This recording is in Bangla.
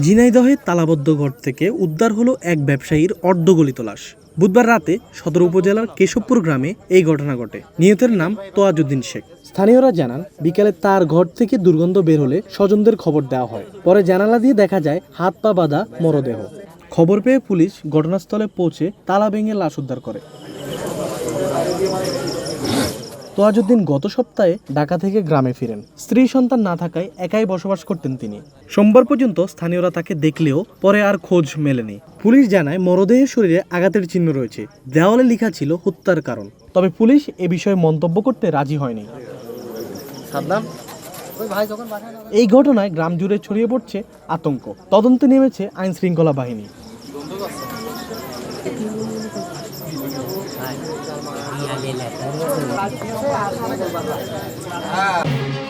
ঝিনাইদহে তালাবদ্ধ ঘর থেকে উদ্ধার হলো এক ব্যবসায়ীর অর্ধগলিত লাশ। বুধবার রাতে সদর উপজেলার কেশবপুর গ্রামে এই ঘটনা ঘটে। নিহতের নাম তোয়াজুদ্দিন শেখ। স্থানীয়রা জানান, বিকেলে তার ঘর থেকে দুর্গন্ধ বের হলে স্বজনদের খবর দেওয়া হয়। পরে জানালা দিয়ে দেখা যায়, হাত পা বাঁধা মরদেহ। খবর পেয়ে পুলিশ ঘটনাস্থলে পৌঁছে তালা ভেঙে লাশ উদ্ধার করে। তোয়াজুদ্দিন গত সপ্তাহে ঢাকা থেকে গ্রামে ফিরেন। স্ত্রী সন্তান না থাকায় একাই বসবাস করতেন তিনি। সোমবার পর্যন্ত স্থানীয়রা তাকে দেখলেও পরে আর খোঁজ মেলেনি। পুলিশ জানায় মরদেহের শরীরে আঘাতের চিহ্ন রয়েছে। দেওয়ালে লেখা ছিল হত্যার কারণ। তবে পুলিশ এ বিষয়ে মন্তব্য করতে রাজি হয়নি। এই ঘটনায় গ্রাম জুড়ে ছড়িয়ে পড়ছে আতঙ্ক। তদন্তে নেমেছে আইন শৃঙ্খলা বাহিনী। ใช่มีเดนแ